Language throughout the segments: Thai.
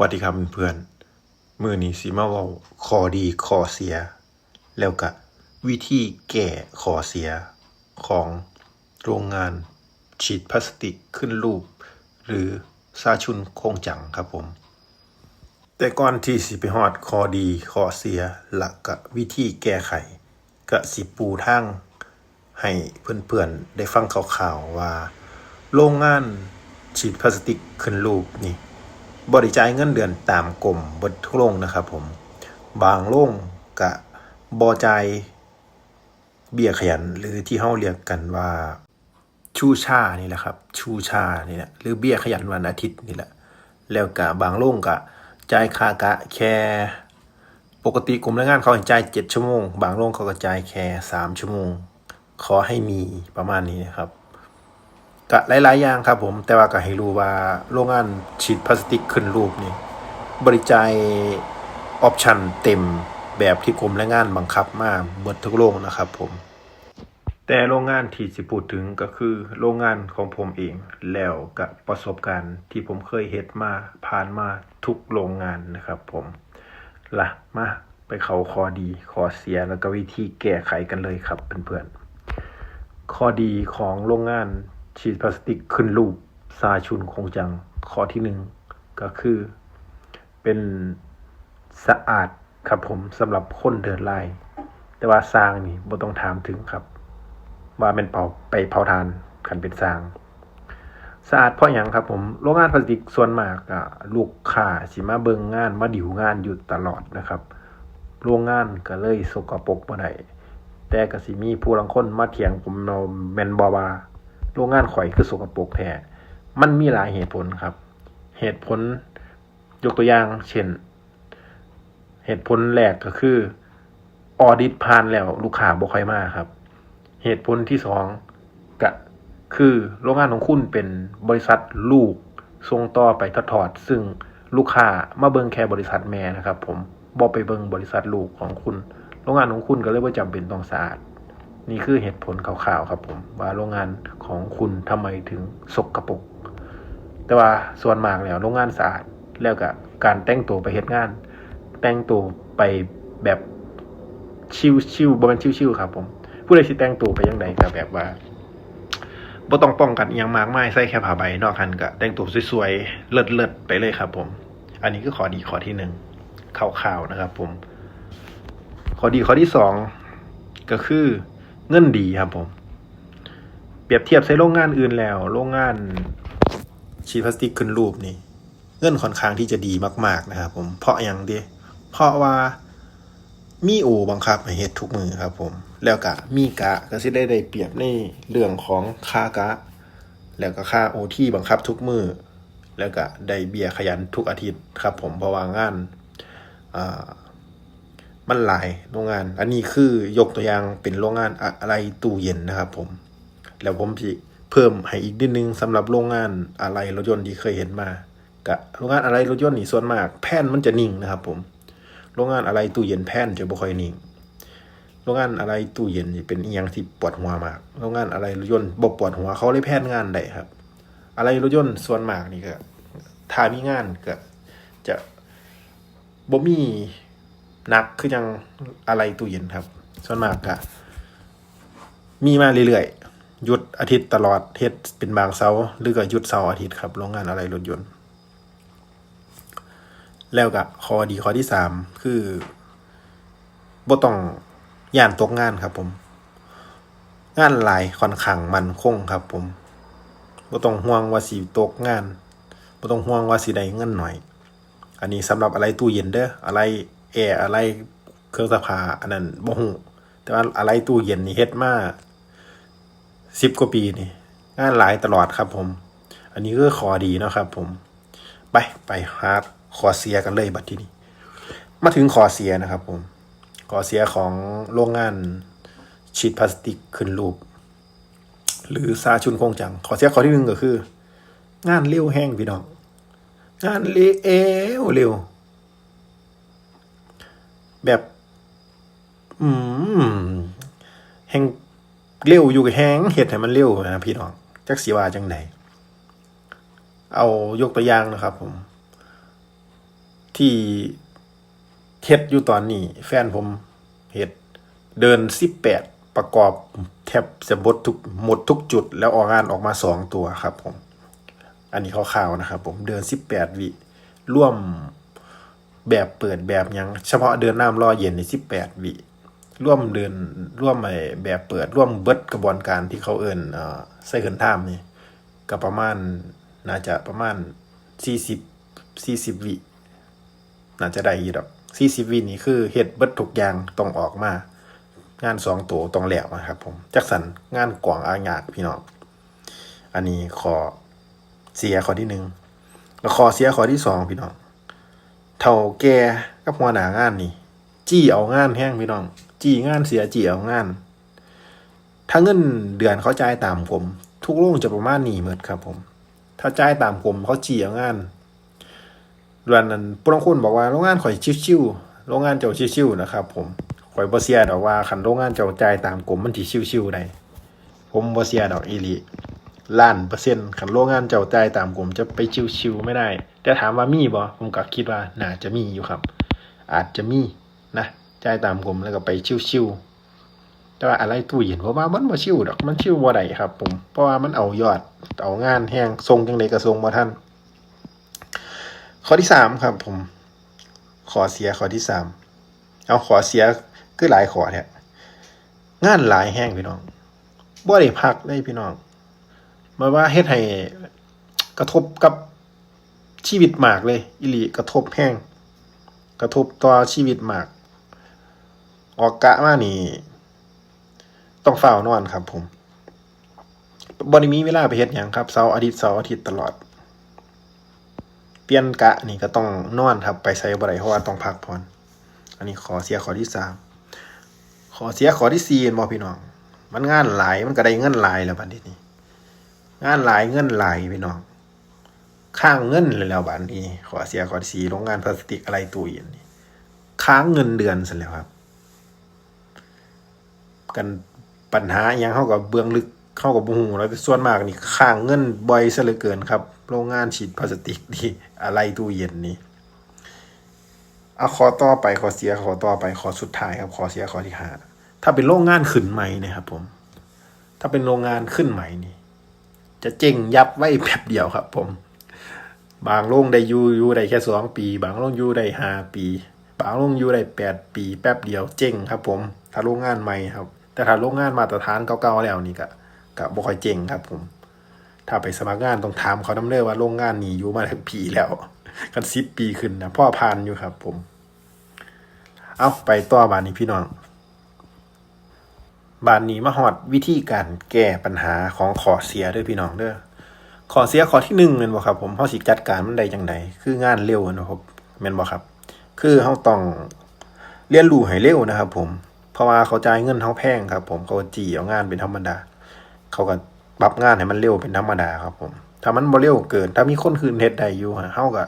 วัสดีครับเพื่อนมือนี้สิมาเว้าข้อดีข้อเสีย แล้วก็วิธีแก้ข้อเสียของโรงงานฉีดพลาสติกขึ้นรูป หรือซาชุนโคงจังครับผม แต่ก่อนที่สิไปฮอดข้อดีข้อเสียและก็วิธีแก้ไขก็สิปูทางให้เพื่อนๆได้ฟังข่าวๆว่า โรงงานฉีดพลาสติกขึ้นรูปนี่ บริจายเงินเดือนตามกลมบททุกโรงนะครับผมบางโรงกะบอจายเบี้ยขยันหรือที่เฮาเรียกกันว่าชูชานี่แหละครับ ชูชานี่แหละหรือเบี้ยขยันวันอาทิตย์นี่แหละ แล้วกะบางโรงกะจ่ายค่ากะแค่ปกติกรมแรงงานเขาจ่ายเจ็ดชั่วโมง บางโรงเขาก็จ่ายแค่สามชั่วโมง ขอให้มีประมาณนี้นะครับ ก็หลาย ๆ อย่างครับผม แต่ว่าก็ให้รู้ว่าโรงงานฉีดพลาสติกขึ้นรูปนี่บริจายออปชันเต็มแบบที่กรมแรงงานบังคับมาเบิดทุกโรงนะครับผม แต่โรงงานที่สิพูดถึงก็คือโรงงานของผมเองแล้วกับประสบการณ์ที่ผมเคยเฮ็ดมาผ่านมาทุกโรงงานนะครับผมล่ะมาไปเขาข้อดีข้อเสียแล้วก็วิธีแก้ไขกันเลยครับเพื่อนๆข้อดีของโรงงาน ฉีดพลาสติกขึ้นรูปซาชุนคงจังข้อที่หนึ่งก็คือเป็นสะอาดครับผมสำหรับคนเดินไล่แต่ว่าสร้างนี่บ่ต้องถามถึงครับ ว่าเป็นเผาไปเผาทานคันเป็นสร้าง สะอาดเพราะอย่างครับผมโรงงานพลาสติกส่วนมากอะลูกค้าสิมาเบิงงานมาดิวงานอยู่ตลอดนะครับโรงงานก็เลยสกปรกบ่ได้แต่ก็สิมีผู้ลังคนมาเถียงผมเนาแมนบ่ว่า โรงงานข่อยคือสกปรกแท้มันมีหลายเหตุผลครับ เหตุผลยกตัวอย่าง เช่น เหตุผลแรกก็คือออดิตผ่านแล้วลูกค้าบ่ค่อยมาครับ เหตุผลที่สองก็คือโรงงานของคุณเป็นบริษัทลูกส่งต่อไปทอดๆซึ่งลูกค้ามาเบิงแค่บริษัทแม่นะครับ ผมบ่ไปเบิงบริษัทลูกของคุณ โรงงานของคุณก็เลยบ่จำเป็นต้องสะอาด นี่คือเหตุผลคร่าวๆครับผม ว่าโรงงานของคุณทำไมถึงสกปรกแต่ว่าส่วนมากแล้วโรงงานสะอาดแล้วก็การแต่งตัวไปเฮ็ดงาน แต่งตัวไปแบบชิวๆบ่แม่นชิวๆครับ ผม ผู้ใดสิแต่งตัวไปยังไงก็แบบว่าบ่ต้องป้องกันยังมากมายใส่แค่ผ้าใบนอกคันก็แต่งตัวสวยๆเลิศๆไปเลยครับ ผม อันนี้คือข้อดีข้อที่หนึ่งข่าวๆนะครับ ผม ข้อดีข้อที่สองก็คือ เงินดีครับผม เปรียบเทียบใช้โรงงานอื่นแล้ว โรงงานฉีพลาสติกขึ้นรูปนี่เงินค่อนข้างที่จะดีมาก ๆ นะครับผมเพราะอย่างเดียเพราะว่ามีโอบังคับให้เฮ็ดทุกมือครับผม แล้วก็มีกะก็สิได้ได้เปรียบในเรื่องของค่ากะ แล้วก็ค่าโอที่บังคับทุกมือ แล้วก็ได้เบียขยันทุกอาทิตย์ครับผมเพราะว่างานอ่า มันหลายโรงงาน อันนี้คือยกตัวอย่างเป็นโรงงานอะไรตู้เย็นนะครับ ผม แล้วผมสิเพิ่มให้อีกนิดนึงสำหรับโรงงานอะไรรถยนต์ที่เคยเห็นมากับโรงงานอะไรรถยนต์นี่ส่วนมาก แผ่นมันจะนิ่งนะครับ ผม โรงงานอะไรตู้เย็นแผ่นจะบ่ค่อยนิ่งโรงงานอะไรตู้เย็นเป็นอีหยังที่ปวดหัวมากโรงงานอะไรรถยนต์บ่ปวดหัวเขาเลยแผ่นงานได้ครับ อะไรรถยนต์ส่วนมากนี่ก็ถ้ามีงานก็จะบ่มี นักคือยังอะไรตู้เย็นครับ ส่วนมากก็มีมาเรื่อยๆหยุดอาทิตย์ตลอดเฮ็ดเป็นบางเสาร์หรือก็หยุดเสาร์อาทิตย์ครับโรงงานอะไรรถยนต์ แล้วก็ข้อดีข้อที่สามคือบ่ต้องย่านตกงานครับผม งานหลายค่อนข้างมันคงครับ ผมบ่ต้องห่วงว่าสิตกงานบ่ต้องห่วงว่าสิได้เงินหน่อย อันนี้สำหรับอะไรตู้เย็นเด้ออะไร แอร์อะไรเครื่องซักผ้าอันนั้นบ่ฮู้แต่ว่าอะไรตู้เย็นนี่เฮ็ดมาสิบกว่าปีนี่งานหลายตลอดครับผม อันนี้ก็ขอดีนะครับผม ไปไปหาข้อเสียกันเลยบัดทีนี้ มาถึงขอเสียนะครับผมขอเสียของโรงงานฉีดพลาสติกขึ้นรูป หรือซาชุนคงจัง ขอเสียข้อที่หนึ่งก็คือ งานเร็วแห้งพี่น้อง งานเร็วเร็ว แบบ อืมแห้งเร็วอยู่กับแห้งเห็ดให้มันเร็วนะพี่น้องจักสีว่าจังไดเอายกตัวอย่างนะครับผม ที่เฮ็ดอยู่ตอนนี้ แฟนผมเฮ็ดเดิน18ปดประกอบแทบจะบดทุกหมดทุกจุด แล้วออกงานออกมา2ตัวครับผม อันนี้คร่าวๆนะครับผมเดิน18วิร่วม แบบเปิดแบบยังเฉพาะเดินน้ำรอเย็นใน18วิร่วมเดินร่วมไอ้แบบเปิดร่วมเบิดกระบวนการที่เขาเอิ้นเอ่อไซเคิลไทม์นี่ก็ประมาณน่าจะประมาณ40 40วิน่าจะได้อยู่ดอก40วินี่คือเฮ็ดเบิดทุกอย่างต้องออกมา งานสองตัวต้องแล้วนะครับผมจักสันงานกว่างอางากพี่น้องอันนี้ขอเสียข้อที่หนึ่งแล้วขอเสียข้อที่สองพี่น้อง เท่าแกกับหัวหน้างานนี่ จี้เอางานแห้งพี่น้อง จี้งานเสียจี้เอางาน ถ้าเงินเดือนเขาจ่ายตามผม ทุกโรงจะประมาณนี้หมดครับผม ถ้าจ่ายตามผมเขาจี้เอางานเดือนนั้นผู้ลงคุณบอกว่าโรงงานข่อยชิวๆโรงงานเจ้าชิวๆนะครับ ผมข่อยบ่เสียดอกว่าคันโรงงานเจ้าจ่ายตามกลมมันสิชิวๆได้ผมบ่เสียดอกอีหลี ล้านเปอร์เซ็นต์คันโรงงานเจ้าใจตามกลมจะไปชิวๆไม่ได้ แต่ถามว่ามีบ่ผมก็คิดว่าน่าจะมีอยู่ครับ อาจจะมีนะใจตามกลมแล้วก็ไปชิวๆแต่ว่าอะไรตู้เย็นเพราะว่ามันบ่ชิวดอกมันชิวบ่ได้ครับ ผมเพราะว่ามันเอายอดเอางานแฮงทรงจังไดก็ทรงบ่ทันข้อที่สามครับ ผม ขอเสียข้อที่สามเอาขอเสียคือหลายขอเนี่ยงานหลายแห้งพี่น้องบ่ได้พักเลยพี่น้อง มายว่าเฮ็ดให้กระทบกับชีวิตมากเลย อิลีกระทบแห้งกระทบต่อชีวิตมาก ออกกะมานี่ ต้องเฝ้านอนครับผมบ่ได้มีเวลาไปเฮ็ดหยังครับเสาร์อาทิตย์เสาร์อาทิตย์ตลอด เปลี่ยนกะนี่ก็ต้องนอนครับ ไปใส่บ่ได้เพราะว่าต้องพักผ่อนอันนี้ขอเสียขอที่สามขอเสียขอที่สี่บ่พี่น้อง มันงานหลายมันก็ได้เงินหลายแล้วบัดนี้ งานหลายเงินหลายพี่น้องค้างเงินเลยแล้วบัดนี้ ขอเสียขอสีโรงงานพลาสติกอะไรตู้เย็นนี่ค้างเงินเดือนซะแล้วครับ กันปัญหาอหยังเฮากับเบื้องลึกเข้ากับบ่ฮู้แล้วส่วนมากนี่ค้างเงินบ่อยซะเหลือเกินครับ โรงงานฉีดพลาสติกนี่อะไรตู้เย็นนี่เอาขอต่อไปขอเสียขอต่อไปขอสุดท้ายครับขอเสียขอที่ห้าถ้าเป็นโรงงานขึ้นใหม่เนะครับผม ถ้าเป็นโรงงานขึ้นใหม่นี่ จะเจ๊งยับไว้แป๊บเดียวครับ ผม บางโรงได้ยูยูได้แค่สองปี บางโรงอยู่ได้ห้าปี บางโรงอยู่ได้แปดปี แป๊บเดียวเจ๊งครับ ผมถ้าโรงงานใหม่ครับ แต่ถ้าโรงงานมาตรฐานเก่าๆแล้วนี่ก็ก็บ่ค่อยเจ๊งครับ ผม ถ้าไปสมัครงานต้องถามเขาน้ำเด้อว่าโรงงานนี้อยู่มาถึงปีแล้ว กันสิบปีขึ้นนะพ่อพันอยู่ครับ ผม เอาไปต่อบานนี้พี่น้อง บานนี้มาหอดวิธีการแก้ปัญหาของขอเสียด้วยพี่น้องเด้อขอเสียขอที่หนึ่งแม่นบ่ครับ ผมเฮาสิจัดการมันได้จังไดคืองานเร็วนะครับแม่นบ่ครับ คือเฮาต้องเรียนรู้ให้เร็วนะครับ ผม เพราะว่าเขาจ่ายเงินเฮาแพงครับ ผมเขาจีเอางานเป็นธรรมดา เขาก็ปรับงานให้มันเร็วเป็นธรรมดาครับ ผม ถ้ามันบ่เร็วเกิน ถ้ามีคนคืนเฮ็ดได้อยู่ฮะเฮาก็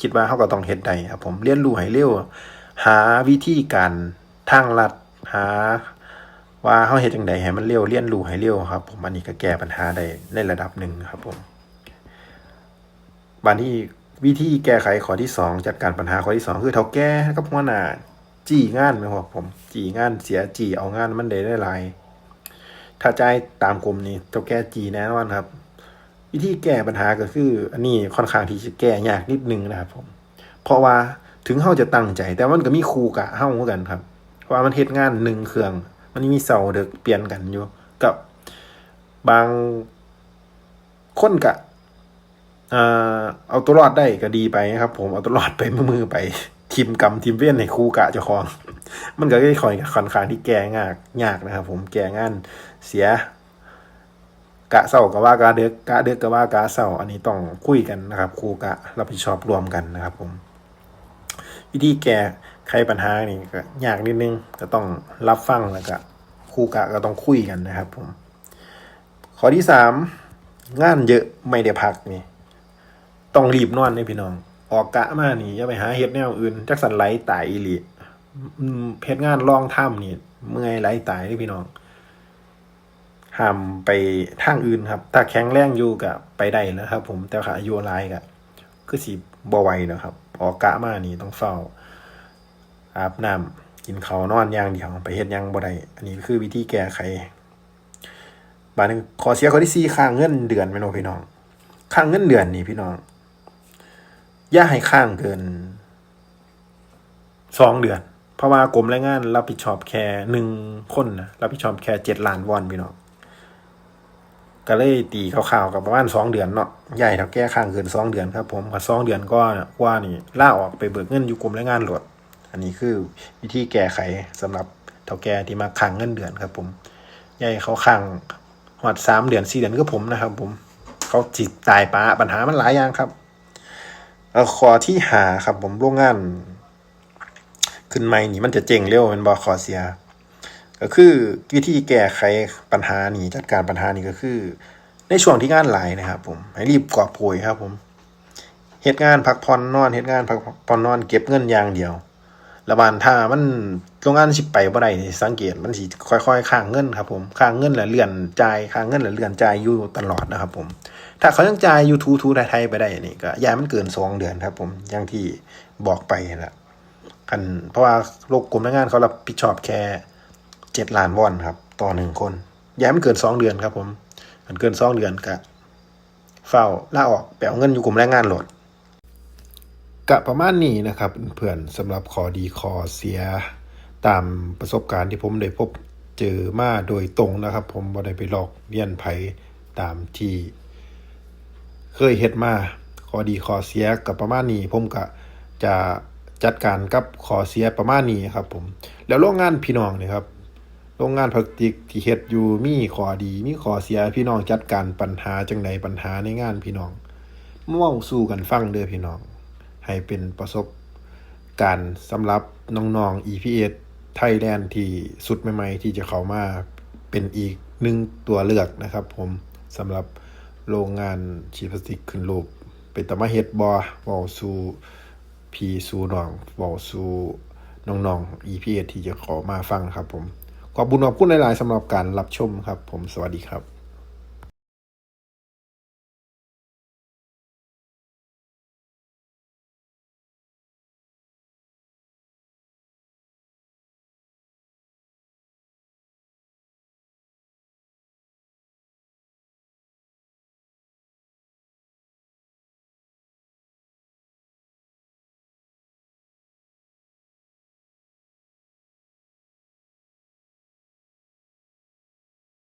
คิดว่าเฮาก็ต้องเฮ็ดได้ครับ ผมเรียนรู้ให้เร็วหาวิธีการทางลัดหา ว่าเฮาเฮ็ดจังไดให้มันเร็วเรียนรูให้เร็วครับ ผมอันนี้ก็แก้ปัญหาได้ในระดับหนึ่งครับผมบัดนี้วิธีแก้ไขข้อที่สองจัดการปัญหาข้อที่สองคือเท่าแก่กับหัวหน้าจี้งานแม่นบ่ครับผมจี้งานเสียจี้เอางานมันได้หลายๆถ้าจ่ายตามกรมนี่เจ้าแก้จี้แน่นอนครับ วิธีแก้ปัญหาก็คือ อันนี้ค่อนข้างที่จะแก้ยากนิดนึงนะครับผมเพราะว่าถึงเฮาจะตั้งใจ แต่มันก็มีครูกะเฮาเหมือนกันครับว่ามันเฮ็ดงานหนึ่งเครื่อง มันมีเสาเด็กเปลี่ยนกันอยู่ กับบางคนกะเอาตัวรอดได้ก็ดีไปครับ ผมเอาตัวรอดไปมือไปทีมกรรมทีมเวียนในครูกะเจ้าของ มันก็ค่อยๆค่อนข้างที่แก้ยากยากนะครับ ผมแก้งานเสีย กะเศร้ากับว่ากะเด็กกะเด็กกับว่ากะเศร้าอันนี้ต้องคุยกันนะครับครูกะรับผิดชอบรวมกันนะครับ ผม วิธีแก้ ไขปัญหานี่ก็ยากนิดนึงก็ต้องรับฟังแล้วก็ครูกะก็ต้องคุยกันนะครับผมข้อที่สามงานเยอะไม่ได้พักนี่ ต้องรีบนอนนี่พี่น้อง ออกกะมานี่อย่าไปหาเฮ็ดแนวอื่นจักสันไหลตายอีหลีเฮ็ดงานลองถ้ำนี่เมื่อยไหลตายนี่พี่น้องห้ามไปทางอื่นครับ ถ้าแข็งแรงอยู่กับไปได้แล้วครับ ผมแต่ขาอายุหลายก็คือสิบ่ไวแล้วครับ ออกกะมานี่ต้องเฝ้า อาบน้ำกินข้าวนอนอย่างเดียวไปเฮ็ดยังบ่ได้อันนี้คือวิธีแก้ไขบาดนึงขอเสียข้อที่สี่ค้างเงินเดือนแม่นบ่พี่น้องค้างเงินเดือนนี่พี่น้องอย่าให้ค้างเกินสองเดือน เพราะว่ากรมแรงงานรับผิดชอบแค่หนึ่งคนนะรับผิดชอบแค่เจ็ดล้านวอนพี่น้องก็เลยตีคร่าวๆกับประมาณสองเดือนเนาะใหญ่เท่าแก้ค้างเกินสองเดือนครับผมกับสองเดือนก็กว่านี่ล่าออกไปเบิกเงินอยู่กรมแรงงานหลด นนี้คือวิธีแก้ไขสำหรับเท่าแก่ที่มาค้างเงินเดือนครับ ผมใหญ่เขาค้างหอดสามเดือนสี่เดือนก็ผมนะครับ ผมเขาจิตตายปะปัญหามันหลายอย่างครับเอาขอที่หาครับ ผมโรงงาน ขึ้นไม่นี่มันจะเจ๋งเร็วเป็นบอขอเสีย ก็คือวิธีแก้ไขปัญหานี้จัดการปัญหานี้ก็คือ ในช่วงที่งานหลายนะครับ ผมให้รีบกอบโกยครับ ผมเฮ็ดงานพักผ่อนนอนเฮ็ดงานพักผ่อนนอนเก็บเงินอย่างเดียว ระบานถ้ามันโรงงานสิไปบ่ได้สังเกตมันสิค่อยๆค้างเงินครับผมค้างเงินและเลื่อนจ่ายค้างเงินและเลื่อนจ่ายอยู่ตลอดนะครับผม ถ้าเขายังจ่ายอยู่ทูทูไทยไปได้นี่ก็ยาให้มันเกินสองเดือนครับ ผมอย่างที่บอกไปนั่นแหละคันเพราะว่าโลกกรมแรงงานเขารับผิดชอบแค่เจ็ดล้านวอนครับ ต่อหนึ่งคนยาให้มันเกินสองเดือนครับ ผมมันเกินสองเดือนก็เฝ้าลาออกไปเอาเงินอยู่กรมแรงงานโหลด กะประมาณนี้นะครับเพื่อนสำหรับขอดีขอเสียตามประสบการณ์ที่ผมได้พบเจอมาโดยตรงนะครับ ผมบ่ได้ไปหลอกเลียนไผตามที่ เคยเฮ็ดมาขอดีขอเสียกับประมาณนี้ ผมก็จะจัดการกับขอเสียประมาณนี้ครับ ผม แล้วโรงงานพี่น้องนี่ครับโรงงานพลาสติกที่เฮ็ดอยู่มีขอดีมีขอเสียพี่น้องจัดการปัญหาจังใดปัญหาในงานพี่น้องเว้าสู่กันฟังเด้อพี่น้อง ให้เป็นประสบการณ์สำหรับน้องๆ EPS Thailand ที่สุดใหม่ๆ ที่จะเข้ามาเป็นอีกหนึ่งตัวเลือกนะครับ ผมสำหรับโรงงานชีพลาสติกขึ้นรูปเป็นตะมาเฮ็ดบอว้าสู่พี่สู่น้องว้าสู่น้องๆ EPS ที่จะเข้ามาฟังครับผม ขอบคุณขอบคุณหลายๆสำหรับการรับชมครับ ผมสวัสดีครับ